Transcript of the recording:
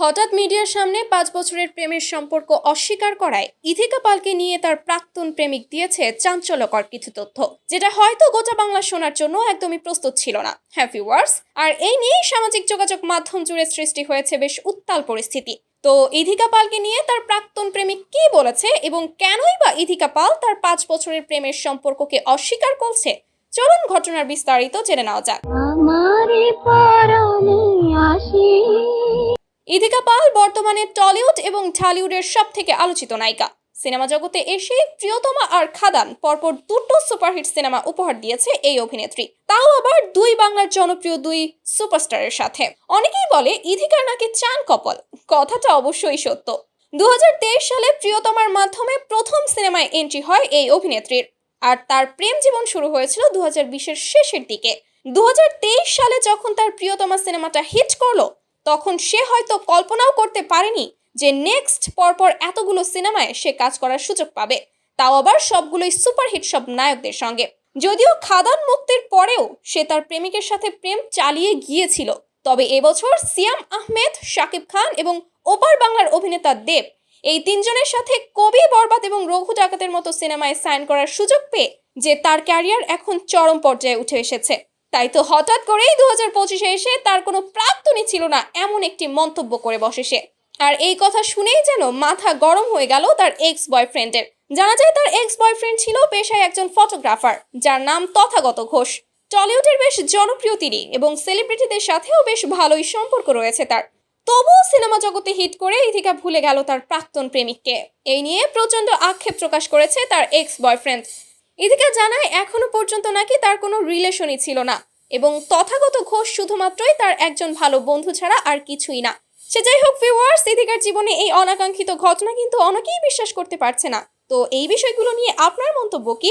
হঠাৎ মিডিয়ার সামনে পাঁচ বছরের প্রেমের সম্পর্ক অস্বীকার করায় ইথিকা পালকে নিয়ে তার প্রাক্তন প্রেমিক দিয়েছে চাঞ্চল্যকর কিছু তথ্য। যেটা হয়তো গোটা বাংলা শোনার জন্য একদমই প্রস্তুত ছিল না। হ্যাপি ওয়ার্স আর এই নিয়েই সামাজিক যোগাযোগ মাধ্যম জুড়ে সৃষ্টি হয়েছে বেশ উত্তাল পরিস্থিতি। তো ইথিকা পালকে নিয়ে তার প্রাক্তন প্রেমিক কি বলেছে এবং কেনই বা ইথিকা পাল তার পাঁচ বছরের প্রেমের সম্পর্ককে অস্বীকার করছে? চলুন ঘটনার বিস্তারিত জেনে নেওয়া যাক। ইথিকা পাল বর্তমানে টলিউড এবং ঢালিউডের সব থেকে আলোচিত নায়িকা। সিনেমা জগতে এসে প্রিয়তমা আর খাদান পরপর দুটো সুপারহিট সিনেমা উপহার দিয়েছে এই অভিনেত্রী। তাও আবার দুই বাংলার জনপ্রিয় দুই সুপারস্টারের সাথে। অনেকেই বলে ইথিকার নাকি চান কপল, কথাটা অবশ্যই সত্য। দু হাজার তেইশ সালে প্রিয়তমার মাধ্যমে প্রথম সিনেমায় এন্ট্রি হয় এই অভিনেত্রীর। আর তার প্রেম জীবন শুরু হয়েছিল দু হাজার শেষের দিকে। দু হাজার তেইশ সালে যখন তার প্রিয়তমা সিনেমাটা হিট করল তখন সে হয়তো কল্পনাও করতে পারেনি যে নেক্সট পরপর এতগুলো সিনেমায় সে কাজ করার সুযোগ পাবে। তাও আবার সবগুলোই সুপারহিট সব নায়কদের সঙ্গে। যদিও খাদান মুক্তির পরেও সে তার প্রেমিকের সাথে প্রেম চালিয়ে গিয়েছিল। তবে এবছর সিয়াম আহমেদ, শাকিব খান এবং ওপার বাংলার অভিনেতা দেব এই তিনজনের সাথে কবি, বরবাদ এবং রঘু ডাকাতের মতো সিনেমায় সাইন করার সুযোগ পেয়ে যে তার ক্যারিয়ার এখন চরম পর্যায়ে উঠে এসেছে। তাই তো হঠাৎ করেই দু হাজার পঁচিশে এসে তার কোনো প্রাক্তনই ছিল না, এমন একটি মন্তব্য করে বসে সে। আর এই কথা শুনেই যেন মাথা গরম হয়ে গেল তার এক্স বয়ফ্রেন্ডের জানা যায় তার এক্স বয়ফ্রেন্ড ছিল পেশায় একজন ফটোগ্রাফার যার নাম তথাগত ঘোষ। টলিউডের বেশ জনপ্রিয় তিনি এবং সেলিব্রিটিদের সাথেও বেশ ভালোই সম্পর্ক রয়েছে তার। তবুও সিনেমা জগতে হিট করে ইথিকা ভুলে গেল তার প্রাক্তন প্রেমিককে। এই নিয়ে প্রচণ্ড আক্ষেপ প্রকাশ করেছে তার এক্স বয়ফ্রেন্ড ইথিকা জানায়, এখনও পর্যন্ত নাকি তার কোনো রিলেশনই ছিল না। এবং তথাগত ঘোষ শুধুমাত্রই তার একজন ভালো বন্ধু ছাড়া আর কিছুই না। সে যাই হোক ভিউয়ার্স এদিকার জীবনে এই অনাকাঙ্ক্ষিত ঘটনা কিন্তু অনেকেই বিশ্বাস করতে পারছে না। তো এই বিষয়গুলো নিয়ে আপনার মন্তব্য কি?